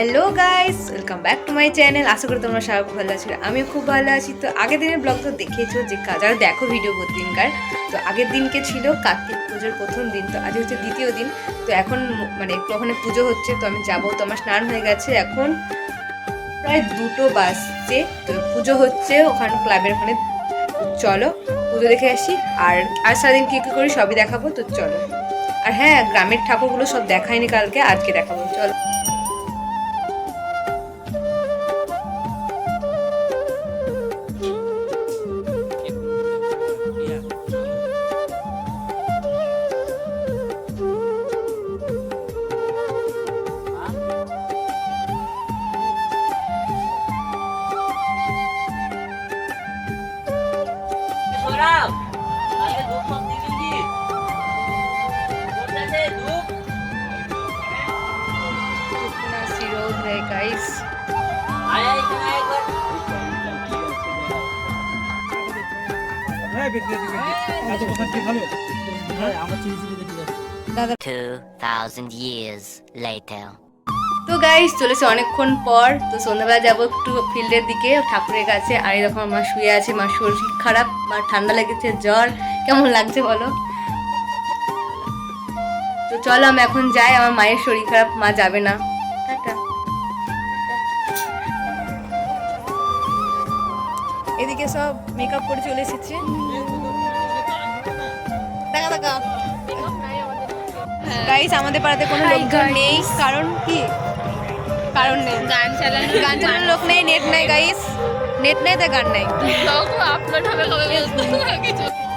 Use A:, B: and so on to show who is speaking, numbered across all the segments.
A: Hello guys welcome back to my channel আশা করি তোমরা সবাই ভালো আছো। আমিও খুব ভালো আছি। তো আগের দিনের ব্লগ তো দেখেছ যে যারা দেখো ভিডিও প্রতিদিনকার, তো আগের দিনকে ছিল কার্তিক পুজোর প্রথম দিন। তো আজ হচ্ছে দ্বিতীয় দিন। তো এখন মানে একটু ওখানে পুজো হচ্ছে, তো আমি যাব। তো আমার স্নান হয়ে গেছে এখন। প্রায় দুটো বাজছে। তো পুজো হচ্ছে ওখানে ক্লাবের ওখানে। চলো, পুজো দেখে আসি। আর আর সারাদিন কী কী করি সবই দেখাবো। তো চলো। আর হ্যাঁ গ্রামের ঠাকুরগুলো সব দেখাইনি কালকে, আজকে দেখাবো। চলো।
B: Later.
A: তো গাইস চলেছে অনেকক্ষণ পর তো সন্ধ্যাবেলা যাব একটু ফিল্ডের দিকে ঠাকুরের কাছে। আর এরকম মা শুয়ে আছে মা শরীর খারাপ মা ঠান্ডা লেগেছে জ্বর। কেমন লাগছে বলো? তো চলো আমি এখন যাই আমার মায়ের শরীর খারাপ মা যাবে না। এদিকে সব মেকআপ করে চলে এসেছে। দেখা দেখা। গাইস আমাদের পাড়াতে কোনো লোকজন নেই। কারণ কি? কারণ নেই।
C: গান চালানো
A: গান চালানোর লোক নেই নেট নাই গাইস নেট নাই তাই গান নেই।
C: আপলোড হবে? কবে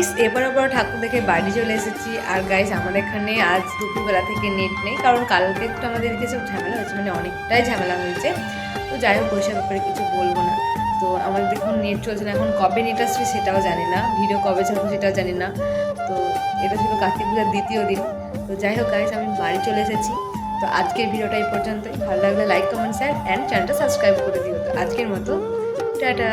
A: গাইস এবার আবার ঠাকুর দেখে বাড়ি চলে এসেছি। আর গাইস আমাদের এখানে আজ দুপুরবেলা থেকে নেট নেই, কারণ কালকে একটু আমাদের সব ঝামেলা হয়েছে মানে অনেকটাই ঝামেলা হয়েছে। তো যাই হোক, ওইসব ব্যাপারে কিছু বলব না। তো আমাদের দেখুন নেট চলছে না, এখন কবে নেট আসবে সেটাও জানি না ভিডিও কবে ছাড়বো সেটাও জানি না। তো এটা ছিল কার্তিক পূজার দ্বিতীয় দিন। তো যাই হোক গাইস আমি বাড়ি চলে এসেছি। তো আজকের ভিডিওটা এই পর্যন্তই। ভালো লাগলে লাইক কমেন্ট শেয়ার অ্যান্ড চ্যানেলটা সাবস্ক্রাইব করে দিও। তো আজকের মতো, টাটা।